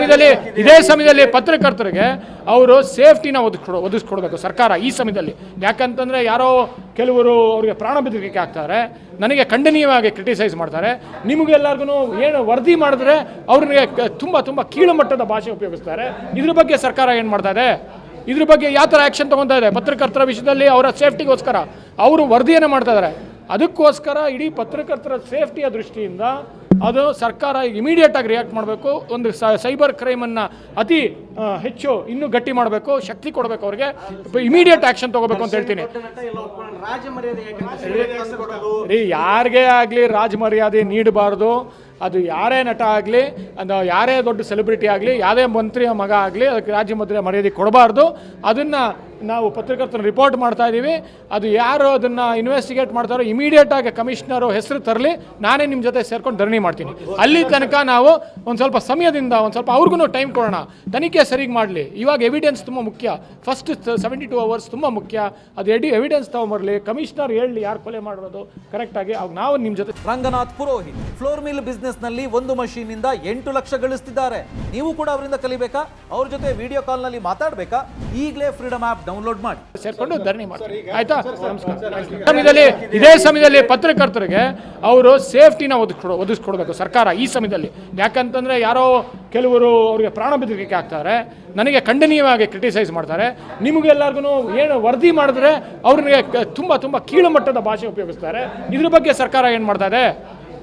ಸಮಯದಲ್ಲಿ, ಇದೇ ಸಮಯದಲ್ಲಿ ಪತ್ರಕರ್ತರಿಗೆ ಅವರು ಸೇಫ್ಟಿನ ಒದಗಿಸ್ಕೊಡ, ಒದಗಿಸ್ಕೊಡ್ಬೇಕು ಸರ್ಕಾರ ಈ ಸಮಯದಲ್ಲಿ. ಯಾಕಂತಂದರೆ ಯಾರೋ ಕೆಲವರು ಅವರಿಗೆ ಪ್ರಾಣ ಬೆದರಿಕೆ ಆಗ್ತಾರೆ. ನನಗೆ ಖಂಡನೀಯವಾಗಿ ಕ್ರಿಟಿಸೈಸ್ ಮಾಡ್ತಾರೆ. ನಿಮಗೆಲ್ಲರಿಗೂ ಏನು ವರದಿ ಮಾಡಿದ್ರೆ ಅವ್ರಿಗೆ ತುಂಬ ತುಂಬ ಕೀಳು ಮಟ್ಟದ ಭಾಷೆ ಉಪಯೋಗಿಸ್ತಾರೆ. ಇದ್ರ ಬಗ್ಗೆ ಸರ್ಕಾರ ಏನು ಮಾಡ್ತಾ ಇದೆ? ಇದ್ರ ಬಗ್ಗೆ ಯಾವ ಥರ ಆ್ಯಕ್ಷನ್ ತೊಗೊತಾ ಇದೆ? ಪತ್ರಕರ್ತರ ವಿಷಯದಲ್ಲಿ ಅವರ ಸೇಫ್ಟಿಗೋಸ್ಕರ ಅವರು ವರದಿಯನ್ನು ಮಾಡ್ತಾ ಇದ್ದಾರೆ. ಅದಕ್ಕೋಸ್ಕರ ಇಡೀ ಪತ್ರಕರ್ತರ ಸೇಫ್ಟಿಯ ದೃಷ್ಟಿಯಿಂದ ಅದು ಸರ್ಕಾರ ಇಮಿಡಿಯೇಟ್ ಆಗಿ ರಿಯಾಕ್ಟ್ ಮಾಡಬೇಕು. ಒಂದು ಸೈಬರ್ ಕ್ರೈಮನ್ನು ಅತಿ ಹೆಚ್ಚು ಇನ್ನೂ ಗಟ್ಟಿ ಮಾಡಬೇಕು ಶಕ್ತಿ ಕೊಡಬೇಕು ಅವ್ರಿಗೆ. ಇಮಿಡಿಯೇಟ್ ಆ್ಯಕ್ಷನ್ ತಗೋಬೇಕು ಅಂತ ಹೇಳ್ತೀನಿ. ಯಾರಿಗೇ ಆಗಲಿ ರಾಜ ಮರ್ಯಾದೆ ನೀಡಬಾರ್ದು. ಅದು ಯಾರೇ ನಟ ಆಗಲಿ ಅದು ಯಾರೇ ದೊಡ್ಡ ಸೆಲೆಬ್ರಿಟಿ ಆಗಲಿ, ಯಾವುದೇ ಮಂತ್ರಿಯ ಮಗ ಆಗಲಿ, ಅದಕ್ಕೆ ರಾಜ್ಯ ಮಂತ್ರಿಯ ಮರ್ಯಾದೆ ಕೊಡಬಾರ್ದು. ಅದನ್ನು ನಾವು ಪತ್ರಕರ್ತನ ರಿಪೋರ್ಟ್ ಮಾಡ್ತಾ ಇದ್ದೀವಿ ಅದು ಯಾರು ಅದನ್ನು ಇನ್ವೆಸ್ಟಿಗೇಟ್ ಮಾಡ್ತಾರೋ ಇಮಿಡಿಯೇಟ್ ಆಗಿ ಕಮಿಷನರು ಹೆಸರು ತರಲಿ, ನಾನೇ ನಿಮ್ಮ ಜೊತೆ ಸೇರ್ಕೊಂಡು ಧರಣಿ ಮಾಡ್ತೀನಿ. ಅಲ್ಲಿ ತನಕ ನಾವು ಒಂದು ಸ್ವಲ್ಪ ಸಮಯದಿಂದ, ಒಂದು ಸ್ವಲ್ಪ ಅವ್ರಿಗೂ ಟೈಮ್ ಕೊಡೋಣ. ತನಿಖೆ ಸರಿಗೆ ಮಾಡಲಿ. ಇವಾಗ ಎವಿಡೆನ್ಸ್ ತುಂಬ ಮುಖ್ಯ. ಫಸ್ಟ್ ಸೆವೆಂಟಿ ಟು ಅವರ್ಸ್ ತುಂಬ ಮುಖ್ಯ. ಅದು ಎಡಿ ಎವಿಡೆನ್ಸ್ ತಗೊಂಬರಲಿ. ಕಮಿಷನರ್ ಹೇಳಿ ಯಾರು ಕೊಲೆ ಮಾಡಿರೋದು ಕರೆಕ್ಟಾಗಿ ಅವಾಗ ನಾವು ನಿಮ್ಮ ಜೊತೆ Ranganath Purohit flour mill business ನಲ್ಲಿ ಒಂದು ಮಷೀನಿಂದ ಇಂದ ಎಂಟು ಲಕ್ಷ ಗಳಿಸ್ತಿದ್ದಾರೆ. ನೀವು ಕೂಡ ಅವರಿಂದ ಕಲಿಬೇಕಾ? ಅವ್ರ ಜೊತೆ ವಿಡಿಯೋ ಕಾಲ್ನಲ್ಲಿ ಮಾತಾಡ್ಬೇಕಾ? ಈಗಲೇ ಫ್ರೀಡಮ್ ಆಪ್ ಡೌನ್ಲೋಡ್ ಮಾಡಿ. ಸೇರ್ಕೊಂಡು ಧರಣಿ ಮಾಡಿ. ಆಯ್ತಾ? ನಮಸ್ಕಾರ. ಸಮಯದಲ್ಲಿ ಇದೇ ಸಮಯದಲ್ಲಿ ಪತ್ರಕರ್ತರಿಗೆ ಅವರು ಸೇಫ್ಟಿನ ಒದಗಿಸ್ಕೊಡ ಒದಗಿಸ್ಕೊಡ್ಬೇಕು ಸರ್ಕಾರ ಈ ಸಮಯದಲ್ಲಿ. ಯಾಕಂತಂದರೆ ಯಾರೋ ಕೆಲವರು ಅವರಿಗೆ ಪ್ರಾಣ ಬೆದರಿಕೆ ಆಗ್ತಾರೆ. ನನಗೆ ಖಂಡನೀಯವಾಗಿ ಕ್ರಿಟಿಸೈಸ್ ಮಾಡ್ತಾರೆ. ನಿಮಗೆಲ್ಲರಿಗೂ ಏನು ವರದಿ ಮಾಡಿದ್ರೆ ಅವ್ರಿಗೆ ತುಂಬ ತುಂಬ ಕೀಳುಮಟ್ಟದ ಭಾಷೆ ಉಪಯೋಗಿಸ್ತಾರೆ. ಇದ್ರ ಬಗ್ಗೆ ಸರ್ಕಾರ ಏನು ಮಾಡ್ತಾ ಇದೆ?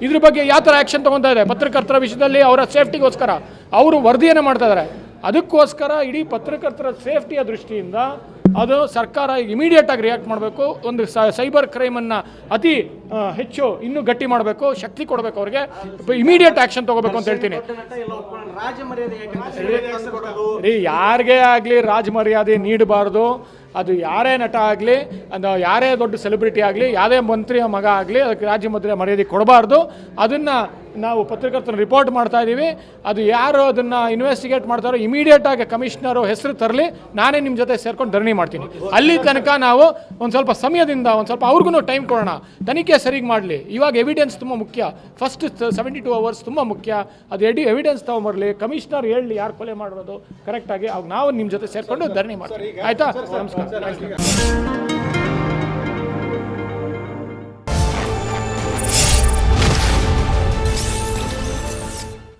ಇದ್ರ ಬಗ್ಗೆ ಯಾವ ಥರ ಆ್ಯಕ್ಷನ್ ತೊಗೊತಾ ಇದೆ ಪತ್ರಕರ್ತರ ವಿಷಯದಲ್ಲಿ ಅವರ ಸೇಫ್ಟಿಗೋಸ್ಕರ ಅವರು ವರದಿಯನ್ನು ಮಾಡ್ತಾ ಇದ್ದಾರೆ. ಅದಕ್ಕೋಸ್ಕರ ಇಡೀ ಪತ್ರಕರ್ತರ ಸೇಫ್ಟಿಯ ದೃಷ್ಟಿಯಿಂದ ಅದು ಸರ್ಕಾರ ಇಮಿಡಿಯೇಟ್ ಆಗಿ ರಿಯಾಕ್ಟ್ ಮಾಡಬೇಕು. ಒಂದು ಸೈಬರ್ ಕ್ರೈಮನ್ನು ಅತಿ ಹೆಚ್ಚು ಇನ್ನೂ ಗಟ್ಟಿ ಮಾಡಬೇಕು. ಶಕ್ತಿ ಕೊಡಬೇಕು ಅವರಿಗೆ. ಇಮಿಡಿಯೇಟ್ ಆ್ಯಕ್ಷನ್ ತೊಗೋಬೇಕು ಅಂತ ಹೇಳ್ತೀನಿ. ರೀ ಯಾರಿಗೇ ಆಗಲಿ ರಾಜಮರ್ಯಾದೆ ನೀಡಬಾರ್ದು. ಅದು ಯಾರೇ ನಟ ಆಗಲಿ, ಅದು ಯಾರೇ ದೊಡ್ಡ ಸೆಲೆಬ್ರಿಟಿ ಆಗಲಿ, ಯಾವುದೇ ಮಂತ್ರಿಯ ಮಗ ಆಗಲಿ, ಅದಕ್ಕೆ ರಾಜ್ಯ ಮಂತ್ರಿಯ ಮರ್ಯಾದೆ ಕೊಡಬಾರ್ದು. ಅದನ್ನು ನಾವು ಪತ್ರಕರ್ತನ ರಿಪೋರ್ಟ್ ಮಾಡ್ತಾ ಇದ್ದೀವಿ ಅದು ಯಾರು ಅದನ್ನು ಇನ್ವೆಸ್ಟಿಗೇಟ್ ಮಾಡ್ತಾರೋ ಇಮಿಡಿಯೇಟ್ ಆಗಿ ಕಮಿಷನರು ಹೆಸರು ತರಲಿ ನಾನೇ ನಿಮ್ಮ ಜೊತೆ ಸೇರ್ಕೊಂಡು ಧರಣಿ ಮಾಡ್ತೀನಿ. ಅಲ್ಲಿ ತನಕ ನಾವು ಒಂದು ಸ್ವಲ್ಪ ಸಮಯದಿಂದ ಒಂದು ಸ್ವಲ್ಪ ಅವ್ರಿಗೂ ಟೈಮ್ ಕೊಡೋಣ. ತನಿಖೆ ಸರಿಗೆ ಮಾಡಲಿ. ಇವಾಗ ಎವಿಡೆನ್ಸ್ ತುಂಬ ಮುಖ್ಯ. ಫಸ್ಟ್ ಸೆವೆಂಟಿ ಟು ಅವರ್ಸ್ ತುಂಬ ಮುಖ್ಯ. ಅದು ಎಡಿ ಎವಿಡೆನ್ಸ್ ತೊಗೊಂಬರಲಿ. ಕಮಿಷನರ್ ಹೇಳಲಿ ಯಾರು ಕೊಲೆ ಮಾಡಿರೋದು ಕರೆಕ್ಟಾಗಿ ಅವಾಗ ನಾವು ನಿಮ್ಮ ಜೊತೆ ಸೇರಿಕೊಂಡು ಧರಣಿ ಮಾಡ್ತೀವಿ. ಆಯಿತಾ? ನಮಸ್ಕಾರ.